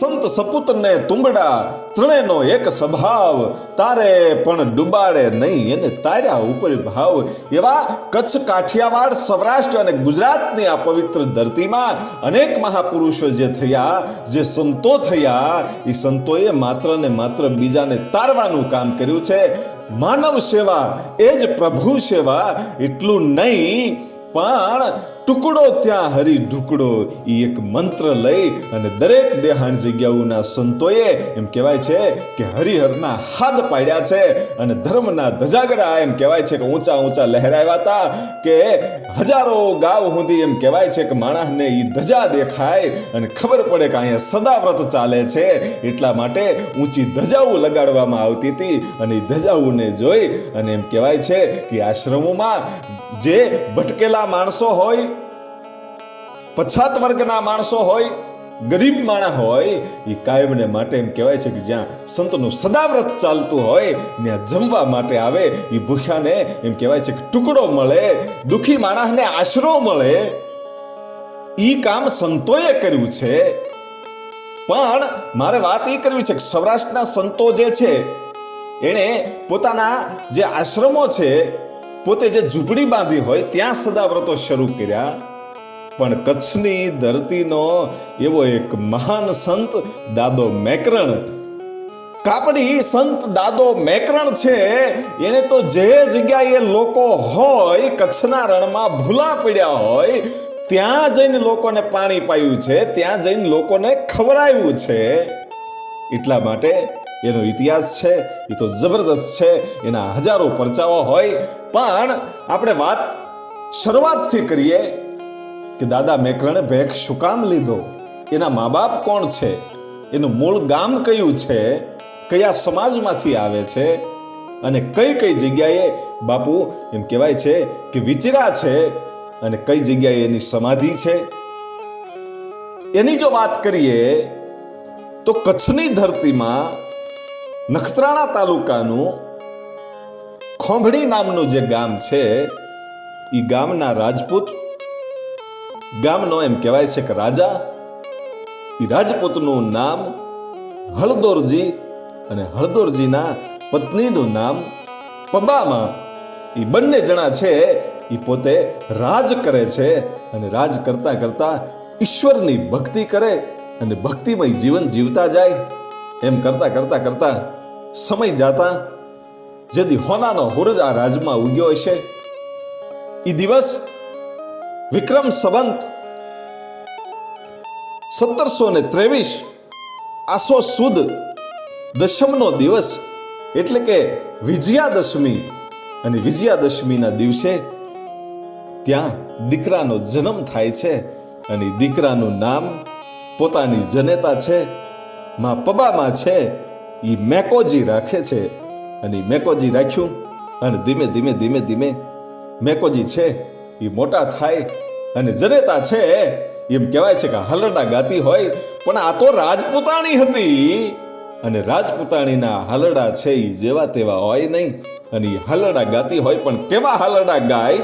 સંત સપુતને તુંબડા ત્રણેયનો એક સ્વભાવ. તારે પણ ડુબાડે નહીં એને તાર્યા ઉપર ભાવ. એવા કચ્છ, કાઠિયાવાડ, સૌરાષ્ટ્ર અને ગુજરાતની આ પવિત્ર ધરતીમાં અનેક મહાપુરુષો જે થયા, જે સંતો થયા, એ સંતોએ માત્ર ને માત્ર બીજાને તારવાનું કામ કર્યું છે. માનવ સેવા, એ જ પ્રભુ સેવા. એટલું નહીં, પણ ટુકડો ત્યાં હરી ઢુકડો. એ એક મંત્ર લઈ અને દરેક દેહાણ જગ્યાઓના સંતોએ એમ કહેવાય છે કે હરિહરના હાથ પાડ્યા છે અને ધર્મના ધજાગરા એમ કહેવાય છે કે ઊંચા ઊંચા લહેરાવ્યા હતા કે હજારો ગાવ સુધી એમ કહેવાય છે કે માણસને એ ધજા દેખાય અને ખબર પડે કે અહીંયા સદાવ્રત ચાલે છે. એટલા માટે ઊંચી ધજાઓ લગાડવામાં આવતી હતી અને એ ધજાઓને જોઈ અને એમ કહેવાય છે કે આશ્રમોમાં જે ભટકેલા માણસો હોય પછાત વર્ગના માણસો હોય, ગરીબ માણા હોય, એ કાયમને માટે એમ કહેવાય છે કે જ્યાં સંતનું સદાવ્રત ચાલતું હોય, ત્યાં જમવા માટે આવે, એ ભૂખ્યાને એમ કહેવાય છે કે ટુકડો મળે, દુખી માણસને આશરો મળે. એ કામ સંતોએ કર્યું છે. પણ મારે વાત એ કરવી છે કે સૌરાષ્ટ્રના સંતો જે છે, એણે પોતાના જે આશ્રમો છે, પોતે જે ઝૂંપડી બાંધી હોય, ત્યાં સદાવ્રતો શરૂ કર્યા. પણ કચ્છની ધરતીનો એવો એક મહાન સંત, દાદો મેકરણ. કાપડી સંત, દાદો મેકરણ છે. એને તો જે જગ્યાએ લોકો હોય, કચ્છના રણમાં ભૂલા પડ્યા હોય, ત્યાં જઈને લોકોને પાણી પાયું છે, ત્યાં જઈને લોકોને ખવડાવ્યું છે. એટલા માટે એનો ઇતિહાસ છે, એ તો જબરદસ્ત છે, એના હજારો પરચાઓ હોય. પણ આપણે વાત શરૂઆતથી કરીએ કે દાદા મેકરણે ભેખ શું કામ લીધો? એના મા બાપ કોણ છે? એનું મૂળ ગામ કયું છે? કયા સમાજમાંથી આવે છે? અને કઈ કઈ જગ્યાએ? બાપુ, એમ કહેવાય છે કે વિચરા છે અને કઈ જગ્યાએ એની સમાધિ છે? એની જો વાત કરીએ, તો કચ્છની ધરતીમાં નખત્રાણા તાલુકાનું ખોંભડી નામનું જે ગામ છે એ ગામના રાજપૂત ગામનો એમ કહેવાય છે કે રાજા એ રાજપૂતનું નામ હળદોરજી અને હળદોરજીના પત્નીનું નામ પબામાં. એ બંને જણા છે એ પોતે રાજ કરે છે અને રાજ કરતા કરતા ઈશ્વરની ભક્તિ કરે અને ભક્તિમય જીવન જીવતા જાય. એમ કરતા કરતા કરતા સમય જાતા, જેથી હોનાનો હુરજ આ રાજમાં ઉગ્યો હશે. એ દિવસ વિક્રમ સંવંત સત્તરસો ને ત્રેવીસ આસો સુદ દશમનો દિવસ એટલે કે વિજયાદશમી. અને વિજયાદશમીના દિવસે ત્યાં દીકરાનો જન્મ થાય છે અને દીકરાનું નામ પોતાની જનેતા છે, માં પબામાં છે એ મેકોજી રાખે છે. અને મેકોજી રાખ્યું અને ધીમે ધીમે ધીમે ધીમે મેકોજી છે એ મોટા થાય અને જનેતા છે, એમ કહેવાય છે કે હલરડા ગાતી હોય, પણ આ તો રાજપૂતાણી હતી. અને રાજપૂતાણીના હલરડા છે એ જેવા તેવા હોય નહીં. અને એ હલરડા ગાતી હોય પણ કેવા હલરડા ગાય?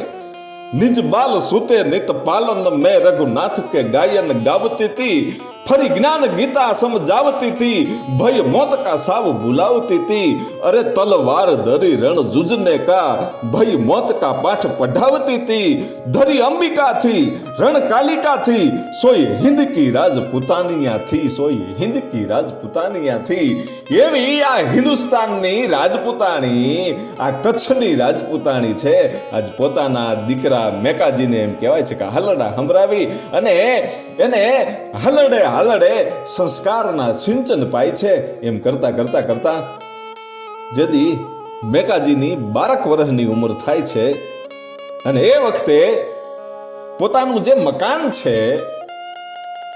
નિજ બાલ સુતે, નિત પાલન મેં રઘુનાથ કે ગાયન ગાવતી તી. ફરી જ્ઞાન ગીતા સમજાવતી હતી ભય મોત કા સાવ ભૂલાવતી હતી અરે તલવાર ધરી રણ જુજને કા, ભય મોત કા પાઠ પઢાવતી હતી ધરી અંબિકા થી રણ કાલિકા થી સોય હિન્દ કી રાજપૂતાનિયા થી સોય હિન્દ કી રાજપૂતાનિયા થી એવી આ હિન્દુસ્તાનની રાજપૂતાણી, આ કચ્છની રાજપૂતાણી છે. આજ પોતાના દીકરા મેકાજીને એમ કહેવાય છે કે હલડા હમરાવી અને એને હલડે હલડે સંસ્કારના સિંચન પાય છે એમ કરતા કરતા કરતા જદી મેકાજીની બારક વર્ષની ઉંમર થાય છે અને એ વખતે પોતાનું જે મકાન છે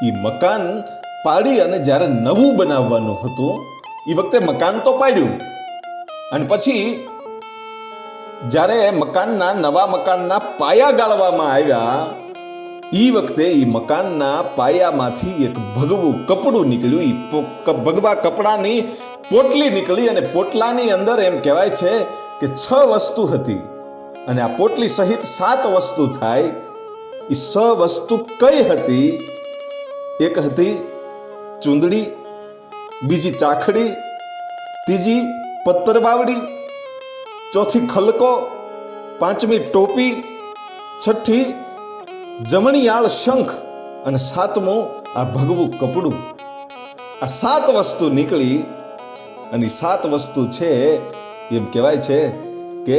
એ મકાન પાડી અને જ્યારે નવું બનાવવાનું હતું એ વખતે મકાન તો પાડ્યું. અને પછી જ્યારે મકાનના નવા મકાનના પાયા ગાળવામાં આવ્યા ઈ વખતે ઈ મકાનના પાયામાંથી એક ભગવું કપડું નીકળ્યું. ઈ ભગવા કપડાની પોટલી નીકળી અને પોટલાની અંદર એમ કહેવાય છે કે છ વસ્તુ હતી. અને આ પોટલી સહિત સાત વસ્તુ થાય. એ છ વસ્તુ કઈ હતી? એક હતી ચૂંદડી, બીજી ચાખડી, ત્રીજી પત્તર વાવડી ચોથી ખલકો, પાંચમી ટોપી, છઠ્ઠી જમણીયાળ શંખ અને સાતમું આ ભગવું કપડું. આ સાત વસ્તુ નીકળી અને સાત વસ્તુ છે એમ કહેવાય છે કે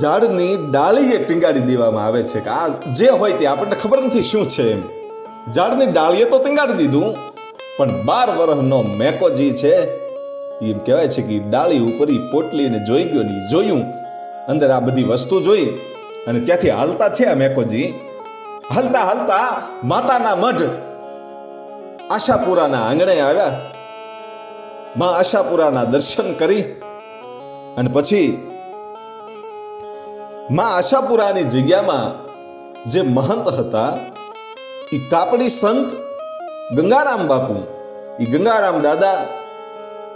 ઝાડની ડાળીએ ટીંગાડી દેવામાં આવે છે કે આ જે હોય તે આપણને ખબર નથી શું છે એમ. ઝાડની ડાળીએ તો ટીંગાડી દીધું, પણ બાર વર્ષનો મેકોજી છે, એમ કહેવાય છે કે ડાળી ઉપર ઈ પોટલીને જોઈ ગયો ને જોયું. અંદર આ બધી વસ્તુ જોઈ અને ત્યાંથી હાલતા છે આ મેકોજી હાલતા હાલતા માતાના મઢ આશાપુરાના આંગણે આવ્યા. માં આશાપુરાના દર્શન કરી અને પછી માં આશાપુરાની જગ્યામાં જે મહંત હતા એ કાપડી સંત ગંગારામ બાપુ એ ગંગારામ દાદા,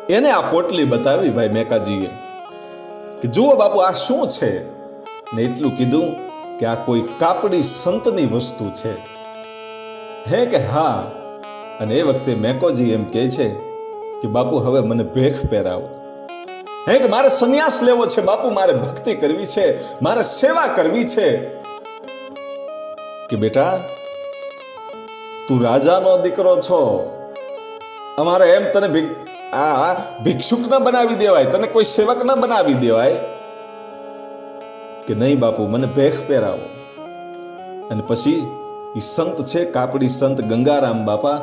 એને આ પોટલી બતાવી ભાઈ મેકાજીએ કે જુઓ બાપુ, આ શું છે? ને એટલું કીધું કે આ કોઈ કાપડી સંતની વસ્તુ છે? હે કે હા? અને એ વખતે મેકોજી એમ કહે છે કે, બાપુ, હવે મને ભેખ પહેરાવો. હે કે, મારે સંન્યાસ લેવો છે, બાપુ, મારે ભક્તિ કરવી છે, મારે સેવા કરવી છે. કે, બેટા, તું રાજાનો દીકરો છો. અમારે એમ તને આ ભિક્ષુક ન બનાવી દેવાય, તને કોઈ સેવક ન બનાવી દેવાય. કે નહીં બાપુ, મને ભેખ પહેરાવો. અને પછી એ સંત છે, કાપડી સંત ગંગારામ બાપા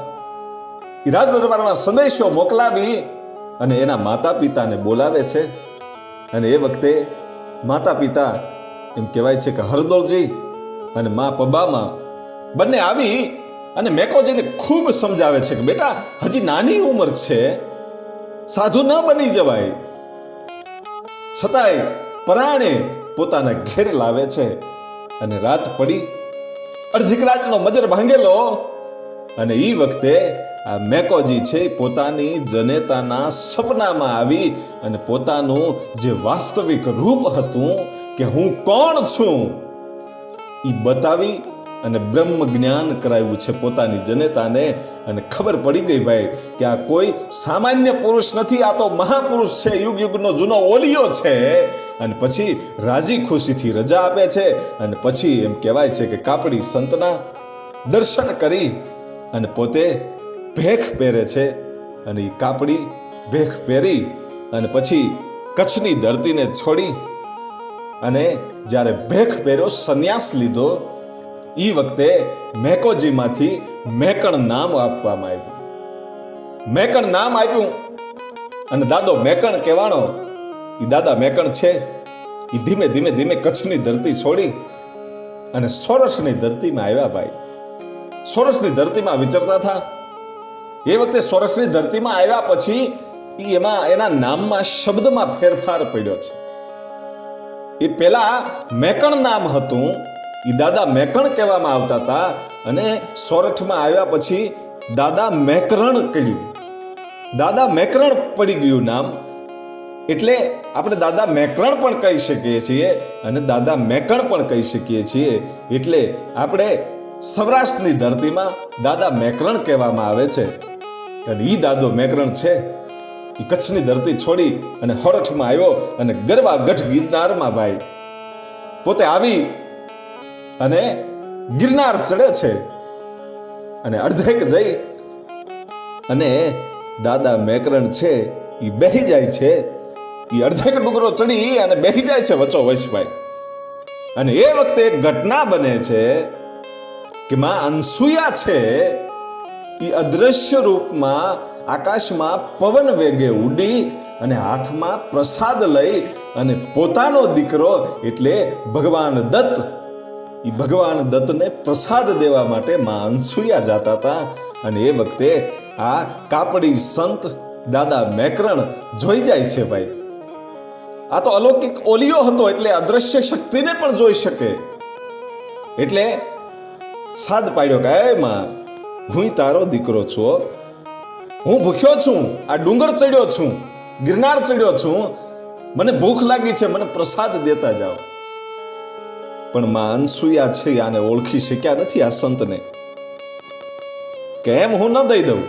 એ રાજ સંદેશો મોકલાવી અને એના માતા પિતાને બોલાવે છે. અને એ વખતે માતા પિતા એમ કહેવાય છે કે હરદોલજી અને મા પબામાં બંને આવી અને મેકોજીને ખૂબ સમજાવે છે કે બેટા, હજી નાની ઉંમર છે, સાધુ ન બની જવાય. છતાંય પરાણે પોતાના ઘેર લાવે છે અને રાત પડી અડધી મજર ભાંગેલો. અને એ વખતે આ મેકોજી છે પોતાની જનેતાના સપનામાં આવી અને પોતાનું જે વાસ્તવિક રૂપ હતું કે હું કોણ છું એ બતાવી અને બ્રહ્મ જ્ઞાન કરાવ્યું છે પોતાની જનેતાને. અને ખબર પડી ગઈ ભાઈ કે આ કોઈ સામાન્ય પુરુષ નથી, આ તો મહાપુરુષ છે, યુગ યુગનો જૂનો ઓલિયો છે. અને પછી રાજી ખુશીથી રજા આપે છે અને પછી એમ કહેવાય છે કે કાપડી સંતના દર્શન કરી અને પોતે ભેખ પહેરે છે અને એ કાપડી ભેખ પહેરી અને પછી કચ્છની ધરતીને છોડી અને જ્યારે ભેખ પહેર્યો, સંન્યાસ લીધો એ વખતે મેકોજીમાંથી મેકણ નામ આપવામાં આવ્યું. મેકણ નામ આપ્યું. અને દાદો, મેકણ કહેવાનો એ દાદા મેકણ છે? એ ધીમે ધીમે ધીમે કચ્છની ધરતી છોડી અને સોરસની ધરતીમાં આવ્યા ભાઈ. સોરસની ધરતીમાં વિચરતા હતા એ વખતે સોરસની ધરતીમાં આવ્યા પછી એમાં, એના નામમાં શબ્દમાં ફેરફાર પડ્યો છે. એ પેલા મેકણ નામ હતું. એ દાદા મેકણ કહેવામાં આવતા હતા અને સોરઠમાં આવ્યા પછી દાદા મેકરણ કર્યું. દાદા મેકરણ પડી ગયું નામ. એટલે આપણે દાદા મેકરણ પણ કહી શકીએ છીએ અને દાદા મેકણ પણ કહી શકીએ છીએ. એટલે આપણે સૌરાષ્ટ્રની ધરતીમાં દાદા મેકરણ કહેવામાં આવે છે. અને એ દાદો મેકરણ છે. એ કચ્છની ધરતી છોડી અને હોરઠમાં આવ્યો અને ગરવા ગઢ ગિરનારમાં ભાઈ. પોતે આવી અને ગિરનાર ચડે છે. અને અડધેક જઈ અને દાદા મેકરણ છે એ બેહી જાય છે. એ અર્ધેક ડુંગરો ચડી અને બેહી જાય છે વચ્ચો વચભાઈ અને એ વખતે એક ઘટના બને છે કે માં અનસુયા છે એ અદ્રશ્ય રૂપમાં આકાશમાં પવન વેગે ઉડી અને હાથમાં પ્રસાદ લઈ અને પોતાનો દીકરો એટલે ભગવાન દત્ત એ ભગવાન દત્તને પ્રસાદ દેવા માટે માં અનસુયા જાતા હતા. અને એ વખતે આ કાપડી સંત દાદા મેકરણ જોઈ જાય છે ભાઈ. આ તો અલૌકિક ઓલિયો હતો એટલે અદ્રશ્ય શક્તિને પણ જોઈ શકે. એટલે સાદ પાડ્યો કે માં, હું તારો દીકરો છું, હું. ભૂખ્યો છું, આ ડુંગર ચડ્યો છું, ગિરનાર ચડ્યો છું. મને ભૂખ લાગી છે, મને પ્રસાદ દેતા જાઓ. પણ માં અનસુયા છે, આને ઓળખી શક્યા નથી આ સંતને. કેમ હું ન દઈ દઉં.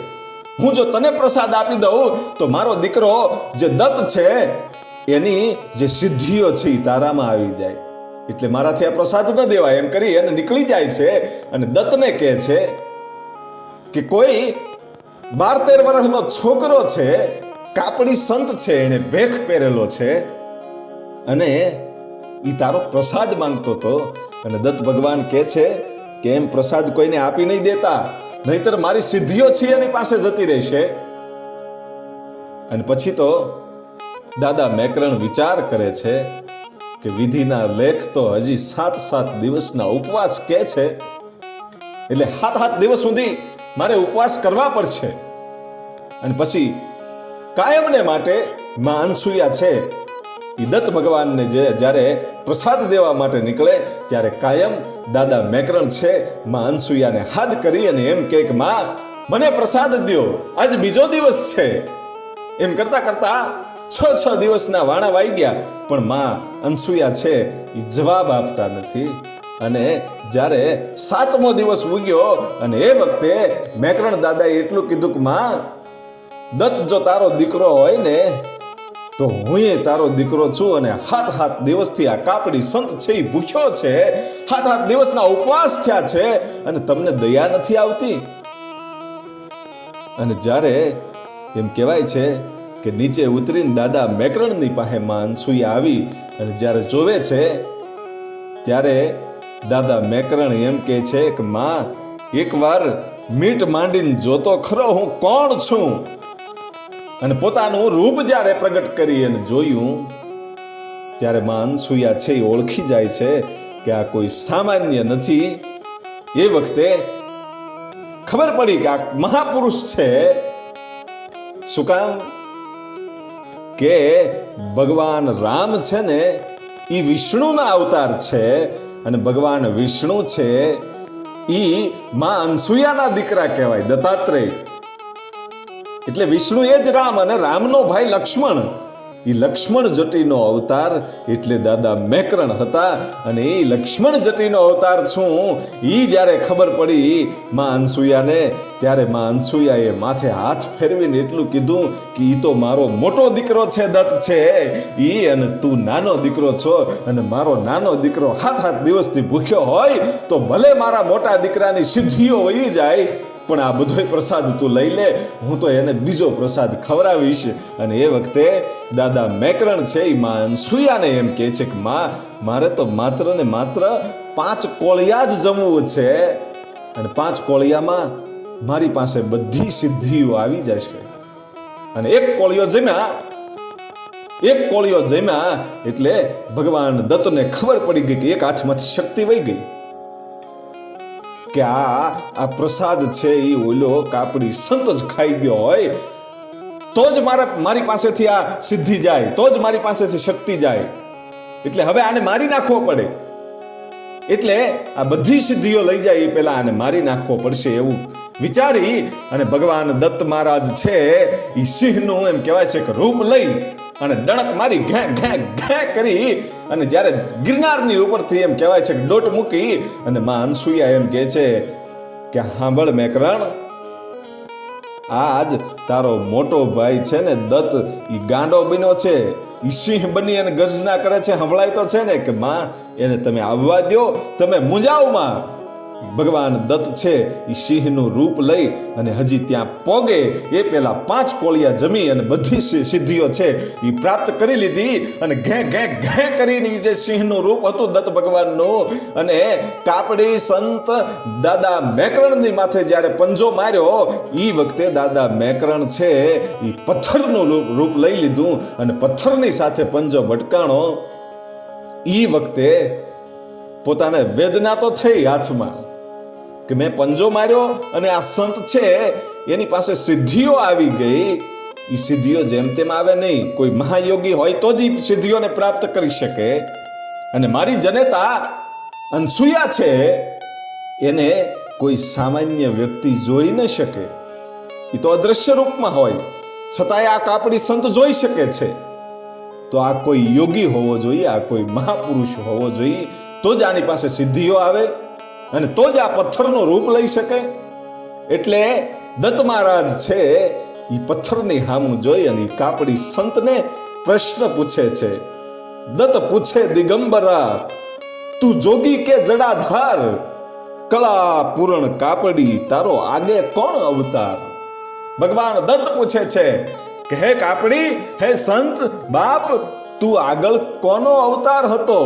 હું જો તને પ્રસાદ આપી દઉં, તો મારો દીકરો જે દત્ત છે એની જે સિદ્ધિઓ છે એ તારામાં આવી જાય. એટલે મારાથી આ પ્રસાદ ન દેવાય. એમ કરી અને નીકળી જાય છે અને દત્તને કહે છે કે કોઈ બાર તેર વર્ષનો છોકરો છે, કાપડી સંત છે એને ભેખ પહેરેલો છે અને એ તારો પ્રસાદ માંગતો હતો. અને દત્ત ભગવાન કહે છે કે એમ પ્રસાદ કોઈને આપી નહીં દેતા, નહીતર મારી સિદ્ધિઓ છે એની પાસે જતી રહેશે. અને પછી તો દાદા મેકરણ વિચાર કરે છે કે વિધિના લેખ તો હજી સાત સાત દિવસના ઉપવાસ કે છે. એટલે સાત સાત દિવસ સુધી મારે ઉપવાસ કરવા પડશે. અને પછી કાયમને માટે માં અનસુયા છે. એ દત્ત ભગવાનને જે જ્યારે પ્રસાદ દેવા માટે નીકળે ત્યારે કાયમ દાદા મેકરણ છે માં અનસુયાને હાથ કરી અને એમ કે, માં, મને પ્રસાદ દ્યો. આજ બીજો દિવસ છે. એમ કરતા કરતા છ છ દિવસના વાણા વાઈ ગયા, પણ માં અનસુયા છે, એ જવાબ આપતા નથી. અને જ્યારે સાતમો દિવસ ઉગ્યો, અને એ વખતે મેકરણ દાદાએ એટલું કીધું કે, માં, દત્ત જો તારો દીકરો હોય ને, તો હું તારો દીકરો છું. અને હાથ હાથ દિવસથી આ કાપડી સંત છે, એ ભૂખ્યો છે. હાથ હાથ દિવસના ઉપવાસ થયા છે, અને તમને દયા નથી આવતી? અને જ્યારે એમ કહેવાય છે કે નીચે ઉતરીને દાદા મેકરણની પાસે માં આવી અને જ્યારે જોવે છે, ત્યારે દાદા મેકરણ એમ કહે છે કે, માં, એકવાર મીટ માંડીને જોતો ખરો હું કોણ છું? અને પોતાનું રૂપ જ્યારે પ્રગટ કરી અને જોયું, ત્યારે માં અનસુયા છે એ ઓળખી જાય છે કે આ કોઈ સામાન્ય નથી. એ વખતે ખબર પડી કે આ મહાપુરુષ છે. શું કામ? કે ભગવાન રામ છે ને એ વિષ્ણુના અવતાર છે અને ભગવાન વિષ્ણુ છે, ઈ માં અનસુયાના દીકરા કહેવાય, દત્તાત્રેય. એટલે વિષ્ણુ એ જ રામ અને રામનો ભાઈ લક્ષ્મણ. એ લક્ષ્મણ જટીનો અવતાર એટલે દાદા મેકરણ હતા અને એ લક્ષ્મણ જટીનો અવતાર છું. એ જ્યારે ખબર પડી માં અનસુયાને, ત્યારે માં અનસુયાએ માથે હાથ ફેરવીને એટલું કીધું કે એ તો મારો મોટો દીકરો છે, દત્ત છે. એ અને તું નાનો દીકરો છો અને મારો નાનો દીકરો હાથ હાથ દિવસથી ભૂખ્યો હોય તો ભલે મારા મોટા દીકરાની સિદ્ધિઓ વહી જાય પણ આ બધોય પ્રસાદ તું લઈ લે, હું તો એને બીજો પ્રસાદ ખવડાવીશ. અને એ વખતે દાદા મેકરણ છે એ માં અનસુયાને એમ કહે છે કે, માં, મારે તો માત્ર ને માત્ર પાંચ કોળિયા જ જમવું છે. અને પાંચ કોળિયામાં મારી પાસે બધી સિદ્ધિઓ આવી જશે. અને એક કોળિયો જમ્યા. એક કોળિયો જમ્યા એટલે ભગવાન દત્તને ખબર પડી ગઈ કે એક હાથમાંથી શક્તિ વહી ગઈ. કે આ આ પ્રસાદ છે એ ઓલો કાપડી સંત જ ખાઈ ગયો હોય, તો જ મારા, મારી પાસેથી આ સિદ્ધિ જાય, તો જ મારી પાસેથી શક્તિ જાય. એટલે હવે આને મારી નાખવો પડે. એટલે આ બધી સિદ્ધિઓ લઈ જાય એ પહેલા આને મારી નાખવો પડશે એવું વિચારી અને ભગવાન દત્ત મહારાજ છે એ સિંહનું એમ કહેવાય છે કે રૂપ લઈ અને ડણક મારી ઘે ઘે ઘે કરી અને જ્યારે ગિરનારની ઉપરથી એમ કહેવાય છે કે ડોટ મૂકી અને માં અનસુયા એમ કહે છે કે હાંભળ મેકરણ, આજ તારો મોટો ભાઈ છે ને દત્ત એ ગાંડો બન્યો છે. એ સિંહ બની અને ગર્જના કરે છે. સંભળાય તો છે ને કે માં, એને તમે આવવા દ્યો, તમે મુંજાવમાં ભગવાન દત્ત છે એ સિંહનું રૂપ લઈ અને હજી ત્યાં પોગે, એ પેલા પાંચ કોળિયા જમી અને બધી સિદ્ધિઓ છે એ પ્રાપ્ત કરી લીધી અને ઘે ઘે ઘે કરીને જે સિંહનું રૂપ હતું દત્ત ભગવાનનું અને કાપડી, સંત, દાદા મેકરણની માથે જ્યારે પંજો માર્યો એ વખતે દાદા મેકરણ છે એ પથ્થરનું રૂપ લઈ લીધું અને પથ્થરની સાથે પંજો ભટકાણો એ વખતે પોતાને વેદના તો થઈ હાથમાં કે મેં પંજો માર્યો અને આ સંત છે, એની પાસે સિદ્ધિઓ આવી ગઈ. એ સિદ્ધિઓ જેમ તેમ આવે નહીં. કોઈ મહાયોગી હોય તો જ એ સિદ્ધિઓને પ્રાપ્ત કરી શકે. અને મારી જનેતા અનસુયા છે, એને કોઈ સામાન્ય વ્યક્તિ જોઈ ન શકે. એ તો અદ્રશ્ય રૂપમાં હોય. છતાંય આ કાપડી સંત જોઈ શકે છે. તો આ કોઈ યોગી હોવો જોઈએ, આ કોઈ મહાપુરુષ હોવો જોઈએ, તો જ આની પાસે સિદ્ધિઓ આવે. અને તો જ આ પથ્થરનું રૂપ લઈ શકે એટલે દત્ત મહારાજ છે એ પથ્થરની હામું જોઈ અને કાપડી સંતને પ્રશ્ન પૂછે છે, દત્ત પૂછે દિગંબરા, તું જોગી કે જડાધાર? કળા પૂરણ કાપડી તારો આગે કોણ અવતાર? ભગવાન દત્ત પૂછે છે, કે હે કાપડી, હે સંત, બાપ, તું આગળ કોનો અવતાર હતો?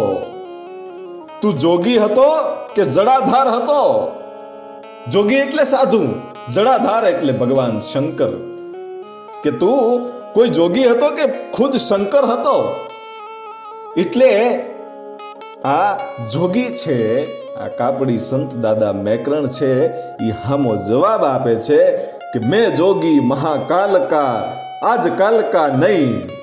તું જોગી હતો કે જડાધાર હતો? જોગી એટલે સાધુ, જડાધાર એટલે ભગવાન શંકર. કે તું કોઈ જોગી હતો કે ખુદ શંકર હતો? એટલે આ જોગી છે, આ કાપડી સંત દાદા મેકરણ છે એ હામો જવાબ આપે છે કે મેં જોગી મહાકાલ કા આજકાલ કા નહીં.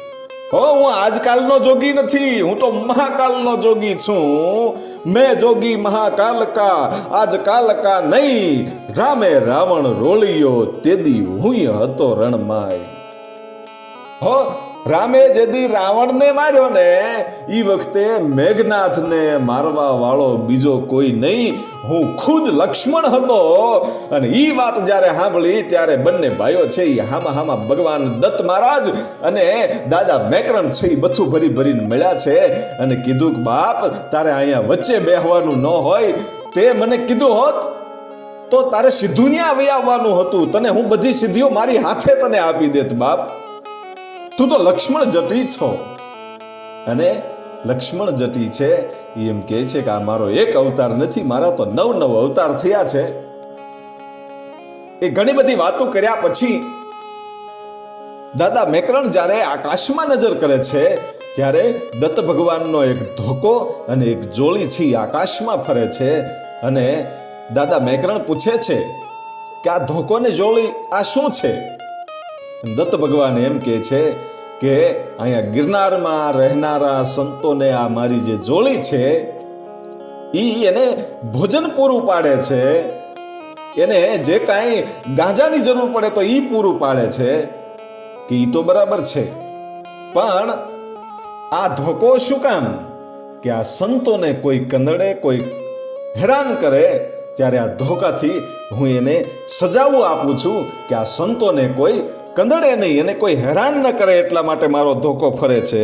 હો, હું આજકાલનો જોગી નથી. હું તો મહાકાલનો જોગી છું. મેં જોગી મહાકાલ કા, આજકાલ કા નહીં. રામે રાવણ રોળિયો તેદી હું હતો રણમાય. હો રામે જેદી રાવણને માર્યો ને એ વખતે મેઘનાથને મારવા વાળો બીજો કોઈ નહીં. હું ખુદ લક્ષ્મણ હતો અને ઈ વાત જ્યારે સાંભળી ત્યારે બંને ભાઈઓ છે એ હામા હામા ભગવાન દત્ત મહારાજ અને દાદા મેકરણ છે એ બથું ભરી ભરીને મળ્યા છે અને કીધું કે, બાપ, તારે અહીંયા વચ્ચે બેહવાનું ન હોય. તે મને કીધું, હોત તો તારે સીધું ન્યા વહી હતું. તને હું બધી સિદ્ધિઓ મારી હાથે તને આપી દેત, બાપ. તું તો લક્ષ્મણ જટી છો. અને લક્ષ્મણ જટી છે એ એમ કહે છે કે આ મારો એક અવતાર નથી, મારા તો નવ નવ અવતાર થયા છે. એ ઘણી બધી વાતો કર્યા પછી દાદા મેકરણ જ્યારે આકાશમાં નજર કરે છે, ત્યારે દત્ત ભગવાનનો એક ધોકો અને એક જોડી છે આકાશમાં ફરે છે અને દાદા મેકરણ પૂછે છે કે આ ધોકો ને જોડી આ શું છે? દત્ત ભગવાન એમ કહે છે કે અહીંયા ગિરનારમાં રહેનારા સંતોને આ મારી જે જોડી છે, ઈ એને ભોજન પૂરું પાડે છે. એને જે કાંઈ ગાંજાની જરૂર પડે તો ઈ પૂરું પાડે છે, કે ઈ તો બરાબર છે. પણ આ ધોકો શું કામ? કે આ સંતોને કોઈ કંદડે, કોઈ હેરાન કરે, ત્યારે આ ધોકાથી હું એને સજાવું આપું છું કે આ સંતોને કોઈ કંદડે નહીં, એને કોઈ હેરાન ન કરે એટલા માટે મારો ધોકો ફરે છે.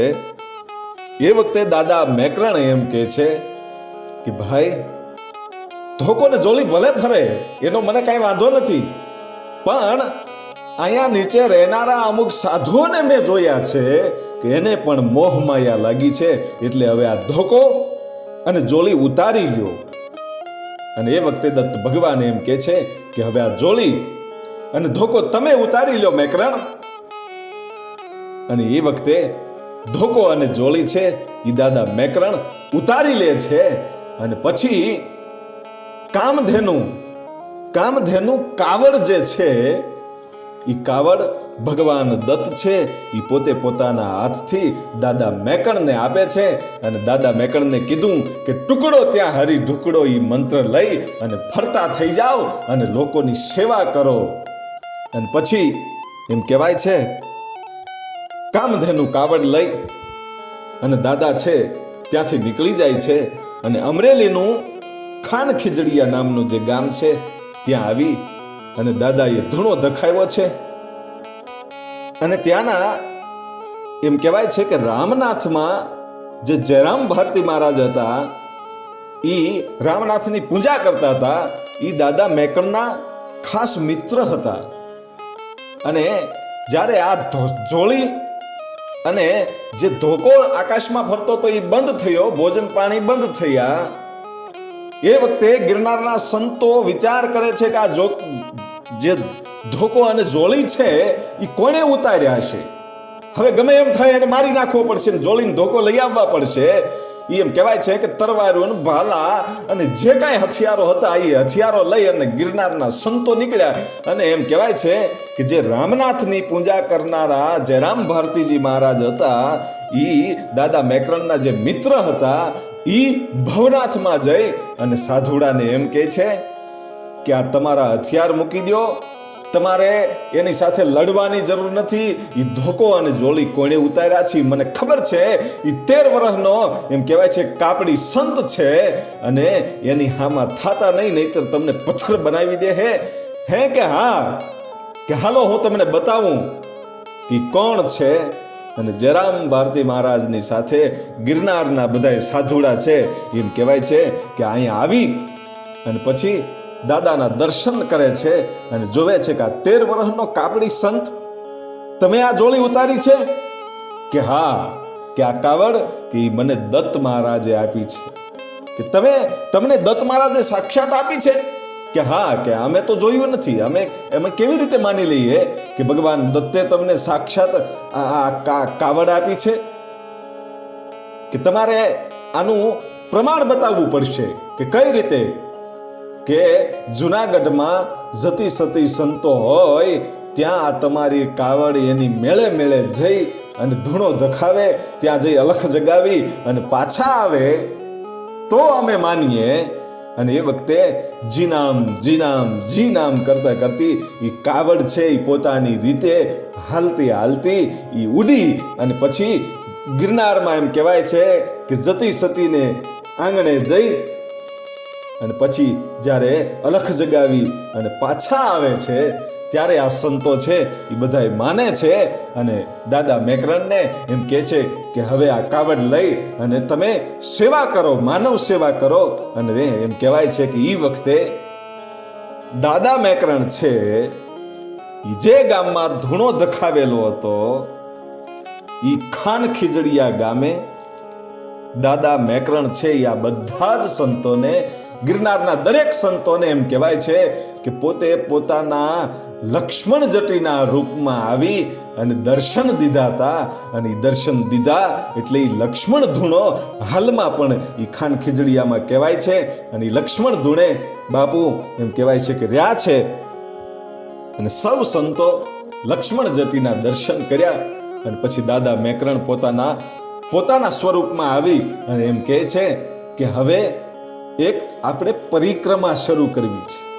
એ વખતે દાદા મેકરણ એમ કહે છે કે, ભાઈ ધોકો ને જોલી ભલે ફરે એનો મને કાંઈ વાંધો નથી. પણ અહીંયા નીચે રહેનારા અમુક સાધુઓને મેં જોયા છે કે એને પણ મોહ માયા લાગી છે. એટલે હવે આ ધોકો અને જોલી ઉતારી લ્યો. અને એ વખતે દત્ત ભગવાન એમ કહે છે કે, હવે આ જોડી અને ધોકો તમે ઉતારી લો મેકરણ અને એ વખતે ધોકો અને જોડી છે એ દાદા મેકરણ ઉતારી લે છે. અને પછી કામધેનુ કામધેનુ કાવડ જે છે એ કાવડ ભગવાન દત્ત છે એ પોતે પોતાના હાથથી દાદા મેકણને આપે છે. અને દાદા મેકણને કીધું કે ટુકડો ત્યાં હરી ઢુકડો એ મંત્ર લઈ અને ફરતા થઈ જાઓ અને લોકોની સેવા કરો. અને પછી એમ કહેવાય છે, કામધેનું કાવડ લઈ અને દાદા છે ત્યાંથી નીકળી જાય છે અને અમરેલીનું ખાન ખીજડીયા નામનું જે ગામ છે ત્યાં આવી અને દાદાએ ધૂણો ધખાવ્યો છે. અને ત્યાંના એમ કહેવાય છે કે રામનાથમાં જે જયરામ ભારતી મહારાજ હતા એ રામનાથની પૂજા કરતા હતા એ દાદા મેકણના ખાસ મિત્ર હતા. અને જ્યારે આ જોડી અને જે ધોકો આકાશમાં ફરતો તો એ બંધ થયો, ભોજન પાણી બંધ થયા, એ વખતે ગિરનારના સંતો વિચાર કરે છે કે આ જો, જે ધોકો અને જોળી છે એ કોણે ઉતાર્યા હશે? હવે ગમે એમ થાય એને મારી નાખવો પડશે ને જોળીને ધોકો લઈ આવવા પડશે. એમ કહેવાય છે કે તરવારું ભાલા અને જે કાંઈ હથિયારો હતા એ હથિયારો લઈ અને ગિરનારના સંતો નીકળ્યા. અને એમ કહેવાય છે કે જે રામનાથની પૂજા કરનારા, જે રામ ભારતીજી મહારાજ હતા એ દાદા મેકરણના જે મિત્ર હતા એ ભવનાથમાં જઈ અને સાધુડાને એમ કહે છે કે આ તમારા હથિયાર મૂકી દો તમારે એની સાથે લડવાની જરૂર નથી. એ ધોકો અને જોલી કોણે ઉતાર્યા છે? મને ખબર છે. એ તેર વર્ષનો એમ કહેવાય છે, કાપડી સંત છે અને એની હામાં થાતા નહીં, નહીતર તમને પથ્થર બનાવી દે હે. હે કે હા? કે હાલો, હું તમને બતાવું કે કોણ છે અને જયરામ ભારતી મહારાજની સાથે ગિરનારના બધા સાધુડા છે. એમ કહેવાય છે કે અહીંયા આવી અને પછી દાદાના દર્શન કરે છે અને જોવે છે કે આ તેર વર્ષનો કાપડી સંત તમે આ જોડી ઉતારી છે? કે હા, કે આ કાવડ કે મને દત્ત મહારાજે આપી છે. કે તમે, તમને દત્ત મહારાજે સાક્ષાત આપી છે? કે હા, કે અમે તો જોયું નથી. અમે અમે કેવી રીતે માની લઈએ કે ભગવાન દત્તે તમને સાક્ષાત આ કાવડ આપી છે? કે તમારે આનું પ્રમાણ બતાવવું પડશે કે કઈ રીતે કે જુનાગઢમાં જતી સતી સંતો હોય, ત્યાં આ તમારી કાવડ એની મેળે મેળે જઈ અને ધૂણો ધખાવે, ત્યાં જઈ અલખ જગાવી અને પાછા આવે. તો અમે માનીએ. અને એ વખતે જીનામ જીનામ જી નામ જી કરતા કરતી એ કાવડ છે એ પોતાની રીતે હાલતી હાલતી એ ઉડી અને પછી ગિરનારમાં એમ કહેવાય છે કે જતી સતીને આંગણે જઈ અને પછી જ્યારે અલખ જગાવી અને પાછા આવે છે, ત્યારે આ સંતો છે, એ બધાય માને છે અને દાદા મેકરણને એમ કહે છે કે હવે આ કાવડ લઈ અને તમે સેવા કરો, માનવ સેવા કરો. અને એમ કહેવાય છે કે એ વખતે દાદા મેકરણ છે જે ગામમાં ધૂણો દખાવેલો હતો એ ખાન ખીજડીયા ગામે દાદા મેકરણ છે એ આ બધા જ સંતોને ગિરનારના દરેક સંતોને એમ કહેવાય છે કે પોતે પોતાના લક્ષ્મણ જટીના રૂપમાં આવી અને દર્શન દીધા હતા. અને દર્શન દીધા એટલે એ લક્ષ્મણ ધૂણો હાલમાં પણ એ ખાન ખીજડીયામાં કહેવાય છે. અને લક્ષ્મણ ધૂણે બાપુ એમ કહેવાય છે કે રહ્યા છે. અને સૌ સંતો લક્ષ્મણ જતીના દર્શન કર્યા અને પછી દાદા મેકરણ પોતાના પોતાના સ્વરૂપમાં આવી અને એમ કહે છે કે હવે એક આપણે પરિક્રમા શરૂ કરવી છે.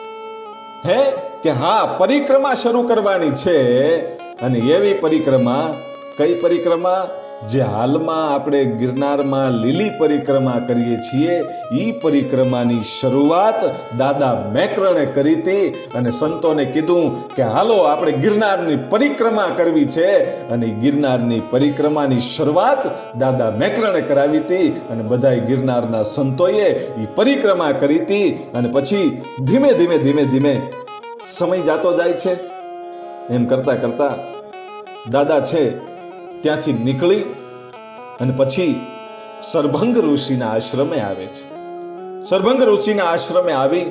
હે? કે હા, પરિક્રમા શરૂ કરવાની છે અને એવી પરિક્રમા, કઈ પરિક્રમા? જે હાલમાં આપણે ગિરનારમાં લીલી પરિક્રમા કરીએ છીએ એ પરિક્રમાની શરૂઆત દાદા મેકરણે કરી હતી અને સંતોને કીધું કે હાલો આપણે ગિરનારની પરિક્રમા કરવી છે અને ગિરનારની પરિક્રમાની શરૂઆત દાદા મેકરણે કરાવી હતી અને બધાય ગિરનારના સંતોએ એ પરિક્રમા કરી હતી અને પછી ધીમે ધીમે ધીમે ધીમે સમય જાતો જાય છે. એમ કરતા કરતા દાદા છે ત્યાંથી નીકળી અને પછી સરભંગ ઋષિના આશ્રમે આવે છે. સરભંગ ઋષિના આશ્રમે આવી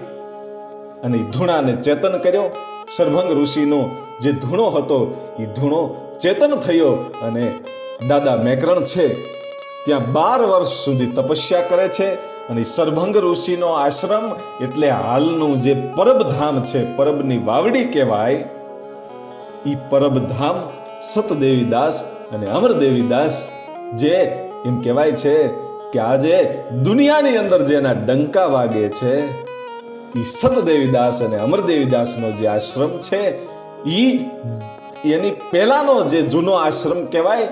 અને ધૂણાને ચેતન કર્યો. સરભંગ ઋષિનો જે ધૂણો હતો એ ધૂણો ચેતન થયો અને દાદા મેકરણ છે, ત્યાં બાર વર્ષ સુધી તપસ્યા કરે છે અને સરભંગ ઋષિનો આશ્રમ એટલે હાલનું જે પરબધામ છે, પરબની વાવડી કહેવાય એ પરબધામ સતદેવીદાસ અને અમરદેવીદાસ જે એમ કહેવાય છે કે આજે દુનિયાની અંદર જેના ડંકા વાગે છે, ઈ સતદેવીદાસ અને અમરદેવીદાસનો જે આશ્રમ છે એ એની પહેલાનો જે જૂનો આશ્રમ કહેવાય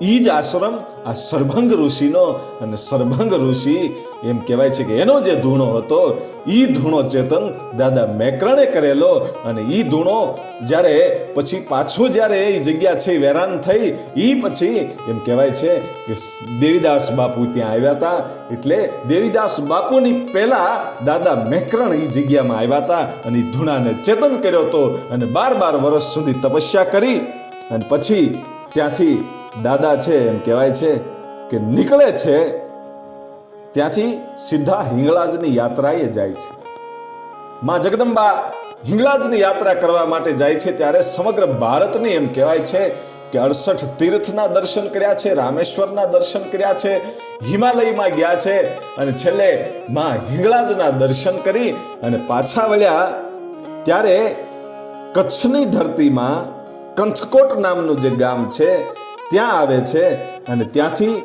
એ જ આશ્રમ આ સરભંગ ઋષિનો અને સરભંગ ઋષિ એમ કહેવાય છે કે એનો જે ધૂણો હતો એ ધૂણો ચેતન દાદા મેકરણે કરેલો અને એ ધૂણો જ્યારે પછી પાછું જ્યારે એ જગ્યા છે વેરાન થઈ એ પછી એમ કહેવાય છે કે દેવીદાસ બાપુ ત્યાં આવ્યા હતા. એટલે દેવીદાસ બાપુની પહેલા દાદા મેકરણ એ જગ્યામાં આવ્યા હતા અને એ ધૂણાને ચેતન કર્યો હતો અને બાર બાર વર્ષ સુધી તપસ્યા કરી અને પછી ત્યાંથી દાદા છે એમ કહેવાય છે કે નીકળે છે ત્યાંથી સીધા હિંગળાજની યાત્રાએ જાય છે. માં જગદંબા હિંગળાજની યાત્રા કરવા માટે જાય છે ત્યારે સમગ્ર ભારતની એમ કહેવાય છે કે અડસઠ તીર્થના દર્શન કર્યા છે, રામેશ્વરના દર્શન કર્યા છે, હિમાલયમાં ગયા છે અને છેલ્લે માં હિંગળાજના દર્શન કરી અને પાછા વળ્યા ત્યારે કચ્છની ધરતીમાં કંથકોટ નામનું જે ગામ છે ત્યાં આવે છે અને ત્યાંથી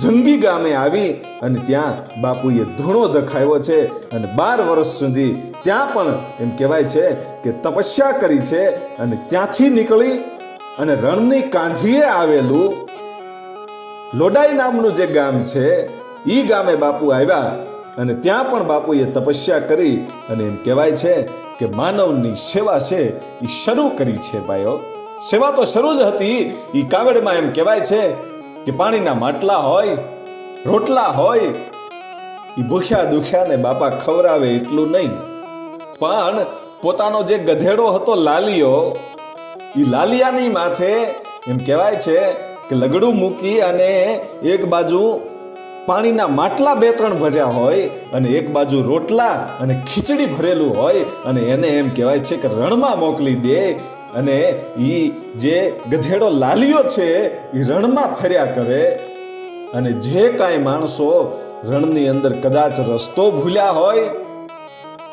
જંગી ગામે આવી અને ત્યાં બાપુએ ધૂણો દખાવ્યો છે અને બાર વર્ષ સુધી ત્યાં પણ એમ કહેવાય છે કે તપસ્યા કરી છે અને ત્યાંથી નીકળી અને રણની કાંજીએ આવેલું લોડાઈ નામનું જે ગામ છે એ ગામે બાપુ આવ્યા અને ત્યાં પણ બાપુએ તપસ્યા કરી અને એમ કહેવાય છે કે માનવની સેવા છે એ શરૂ કરી છે ભાઈઓ. સેવા તો શરૂ જ હતી. એ કાવડમાં એમ કહેવાય છે કે પાણીના માટલા હોય, રોટલા હોય એ ભૂખ્યા દુખ્યાને બાપા ખવડાવે એટલું નહીં. પણ પોતાનો જે ગધેડો હતો લાલિયો એ લાલિયાની માથે એમ કહેવાય છે કે લગડું મૂકી અને એક બાજુ પાણીના માટલા બે ત્રણ ભર્યા હોય અને એક બાજુ રોટલા અને ખીચડી ભરેલું હોય અને એને એમ કહેવાય છે કે રણમાં મોકલી દે અને એ જે ગધેડો લાલિયો છે એ રણમાં ફર્યા કરે. અને જે કાંઈ માણસો રણની અંદર કદાચ રસ્તો ભૂલ્યા હોય,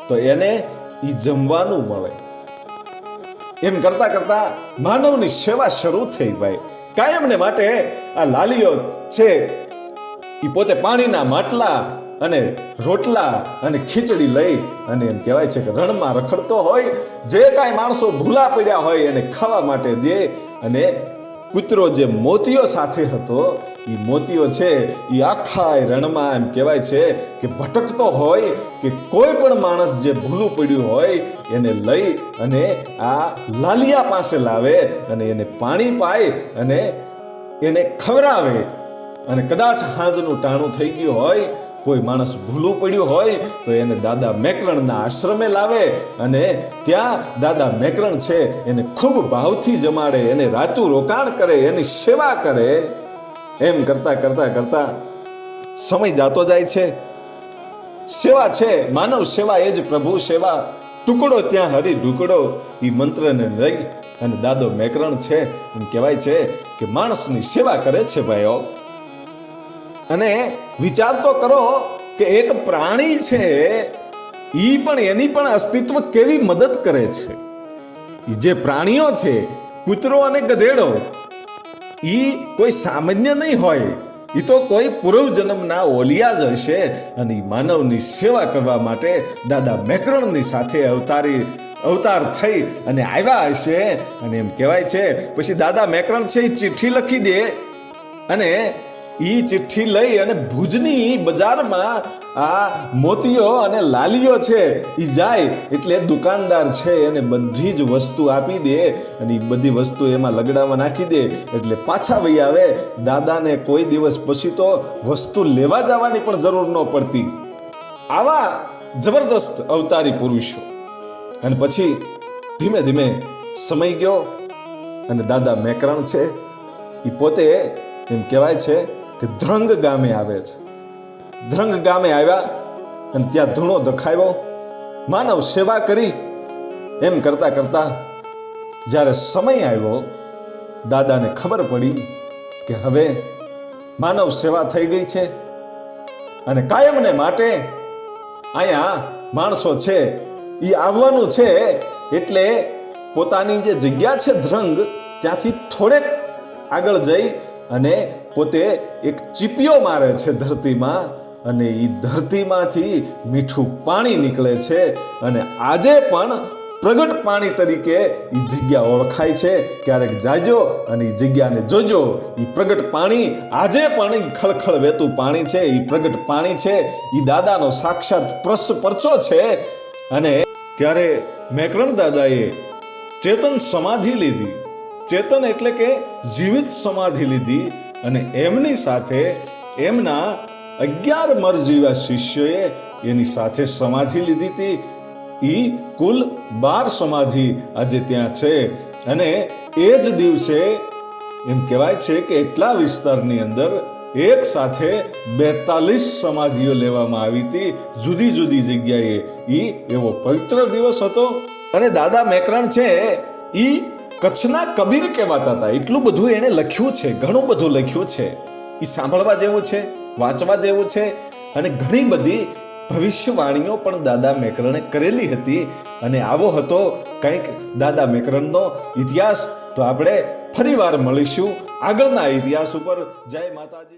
તો એને ઈ જમવાનું મળે. એમ કરતા કરતા માનવની સેવા શરૂ થઈ ભાઈ. કાયમને માટે આ લાલીઓ છે એ પોતે પાણીના માટલા અને રોટલા અને ખીચડી લઈ અને એમ કહેવાય છે કે રણમાં રખડતો હોય, જે કાંઈ માણસો ભૂલા પડ્યા હોય એને ખાવા માટે દે. અને કૂતરો જે મોતીઓ સાથે હતો એ મોતીઓ છે એ આખા રણમાં એમ કહેવાય છે કે ભટકતો હોય કે કોઈ પણ માણસ જે ભૂલું પડ્યું હોય એને લઈ અને આ લાલિયા પાસે લાવે અને એને પાણી પાય અને એને ખવડાવે. અને કદાચ હાંજનું ટાણું થઈ ગયું હોય કોઈ માણસ ભૂલો પડ્યો હોય તો એને દાદા મેકરણના આશ્રમે લાવે અને ત્યાં દાદા મેકરણ છે એને ખૂબ ભાવથી જમાડે, એને રાતું રોકાણ કરે, એની સેવા કરે. એમ કરતા કરતા કરતા સમય જાતો જાય છે. સેવા છે, માનવ સેવા એ જ પ્રભુ સેવા. ટુકડો ત્યાં હરી ઢુકડો એ મંત્રને લઈ અને દાદો મેકરણ છે. એમ કહેવાય છે કે માણસની સેવા કરે છે ભાઈઓ. અને વિચાર તો કરો કે એક પ્રાણી છે એ પણ એની પણ અસ્તિત્વ કેવી મદદ કરે છે? જે પ્રાણીઓ છે, કૂતરો અને ગધેડો એ કોઈ સામાન્ય નહીં હોય. એ તો કોઈ પૂર્વજન્મના ઓલિયા જ હશે અને માનવની સેવા કરવા માટે દાદા મેકરણની સાથે અવતારી, અવતાર થઈ અને આવ્યા હશે. અને એમ કહેવાય છે, પછી દાદા મેકરણ છે એ ચિઠ્ઠી લખી દે. અને ઈ ચિઠ્ઠી લઈ અને ભુજની બજારમાં આ મોતીઓ અને લાલીઓ છે એ જાય એટલે દુકાનદાર છે એને બધી જ વસ્તુ આપી દે અને એ બધી વસ્તુ એમાં લગડામાં નાખી દે એટલે પાછા વહી આવે. દાદાને કોઈ દિવસ પછી તો વસ્તુ લેવા જવાની પણ જરૂર ન પડતી. આવા જબરદસ્ત અવતારી પુરુષો. અને પછી ધીમે ધીમે સમય ગયો અને દાદા મેકરણ છે. એ પોતે એમ કહેવાય છે કે ધ્રંગ ગામે આવે છે. ધ્રંગ ગામે આવ્યા અને ત્યાં ધૂણો દખાવ્યો. માનવ સેવા કરી. એમ કરતા કરતા જ્યારે સમય આવ્યો, દાદાને ખબર પડી કે હવે માનવ સેવા થઈ ગઈ છે અને કાયમને માટે અહીંયા માણસો છે. એ આવવાનું છે એટલે પોતાની જે જગ્યા છે ધ્રંગ, ત્યાંથી થોડેક આગળ જઈ અને પોતે એક ચીપિયો મારે છે ધરતીમાં અને એ ધરતીમાંથી મીઠું પાણી નીકળે છે અને આજે પણ પ્રગટ પાણી તરીકે એ જગ્યા ઓળખાય છે. ક્યારેક જાજો અને એ જગ્યાને જોજો. એ પ્રગટ પાણી આજે પણ ખળખળ વહેતું પાણી છે. એ પ્રગટ પાણી છે. એ દાદાનો સાક્ષાત પ્રસ પરચો છે. અને ત્યારે મેકરણ દાદાએ ચેતન સમાધિ લીધી. ચેતન એટલે કે જીવિત સમાધિ લીધી અને એમની સાથે એમના અગિયાર મર જેવા શિષ્યોએ એની સાથે સમાધિ લીધી હતી. એ કુલ બાર સમાધિ આજે ત્યાં છે અને એ જ દિવસે એમ કહેવાય છે કે એટલા વિસ્તારની અંદર એક સાથે બેતાલીસ સમાધિઓ લેવામાં આવી હતી. જુદી જુદી જગ્યાએ એ એવો પવિત્ર દિવસ હતો. અને દાદા મેકરણ છે, ઈ કચ્છના કબીર કહેવાતા હતા. એટલું બધું એણે લખ્યું છે, ઘણું બધું લખ્યું છે. એ સાંભળવા જેવું છે, વાંચવા જેવું છે અને ઘણી બધી ભવિષ્યવાણીઓ પણ દાદા મેકરણે કરેલી હતી. અને આવો હતો કંઈક દાદા મેકરણનો ઇતિહાસ. તો આપણે ફરીવાર મળીશું આગળના ઇતિહાસ ઉપર. જય માતાજી.